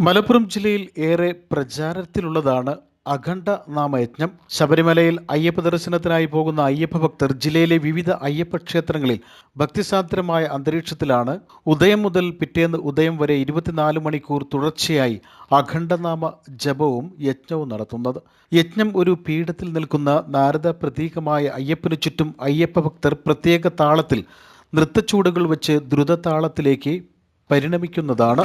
Malappuram ജില്ലയിൽ ഏറെ പ്രചാരത്തിലുള്ളതാണ് അഖണ്ഡ നാമയജ്ഞം. ശബരിമലയിൽ അയ്യപ്പ ദർശനത്തിനായി പോകുന്ന അയ്യപ്പ ഭക്തർ ജില്ലയിലെ വിവിധ അയ്യപ്പ ക്ഷേത്രങ്ങളിൽ ഭക്തിസാന്ദ്രമായ അന്തരീക്ഷത്തിലാണ്. ഉദയം മുതൽ പിറ്റേന്ന് ഉദയം വരെ ഇരുപത്തിനാല് മണിക്കൂർ തുടർച്ചയായി അഖണ്ഡനാമ ജപവും യജ്ഞവും നടത്തുന്നത്. യജ്ഞം ഒരു പീഠത്തിൽ നിൽക്കുന്ന നാരദ പ്രതീകമായ അയ്യപ്പനു ചുറ്റും അയ്യപ്പ ഭക്തർ പ്രത്യേക താളത്തിൽ നൃത്തച്ചൂടുകൾ വെച്ച് ദ്രുതതാളത്തിലേക്ക് പരിണമിക്കുന്നതാണ്.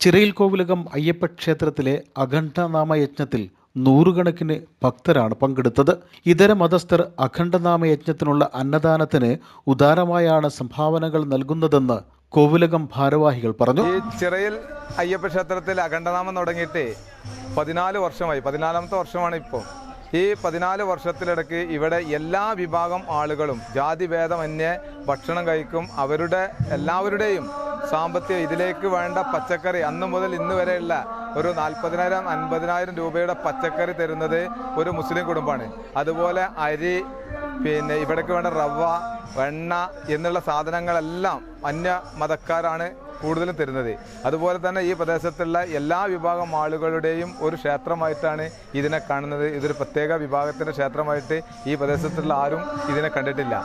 ചിറയിൽ കോവിലകം അയ്യപ്പ ക്ഷേത്രത്തിലെ അഖണ്ഡനാമയജ്ഞത്തിൽ നൂറുകണക്കിന് ഭക്തരാണ് പങ്കെടുത്തത്. ഇതര മതസ്ഥർ അഖണ്ഡനാമയജ്ഞത്തിനുള്ള അന്നദാനത്തിന് ഉദാരമായാണ് സംഭാവനകൾ നൽകുന്നതെന്ന് കോവിലകം ഭാരവാഹികൾ പറഞ്ഞു. ഈ ചിറയിൽ അയ്യപ്പ ക്ഷേത്രത്തിൽ അഖണ്ഡനാമം തുടങ്ങിയിട്ട് പതിനാല് വർഷമായി. പതിനാലാമത്തെ വർഷമാണ് ഇപ്പോൾ. ഈ പതിനാല് വർഷത്തിലിടയ്ക്ക് ഇവിടെ എല്ലാ വിഭാഗം ആളുകളും ജാതി ജാതിഭേദമന്യേ ഭക്ഷണം കഴിക്കും. അവരുടെ എല്ലാവരുടെയും സാമ്പത്തിക ഇതിലേക്ക് വേണ്ട പച്ചക്കറി അന്ന് മുതൽ ഇന്ന് വരെയുള്ള ഒരു നാൽപ്പതിനായിരം അൻപതിനായിരം രൂപയുടെ പച്ചക്കറി തരുന്നത് ഒരു മുസ്ലിം കുടുംബമാണ്. അതുപോലെ അരി പിന്നെ ഇവിടേക്ക് വേണ്ട റവ വെണ്ണ എന്നുള്ള സാധനങ്ങളെല്ലാം അന്യ മതക്കാരാണ് കൂടുതലും തരുന്നത്. അതുപോലെ തന്നെ ഈ പ്രദേശത്തുള്ള എല്ലാ വിഭാഗം ആളുകളുടെയും ഒരു ക്ഷേത്രമായിട്ടാണ് ഇതിനെ കാണുന്നത്. ഇതൊരു പ്രത്യേക വിഭാഗത്തിന്റെ ക്ഷേത്രമായിട്ട് ഈ പ്രദേശത്തുള്ള ആരും ഇതിനെ കണ്ടിട്ടില്ല.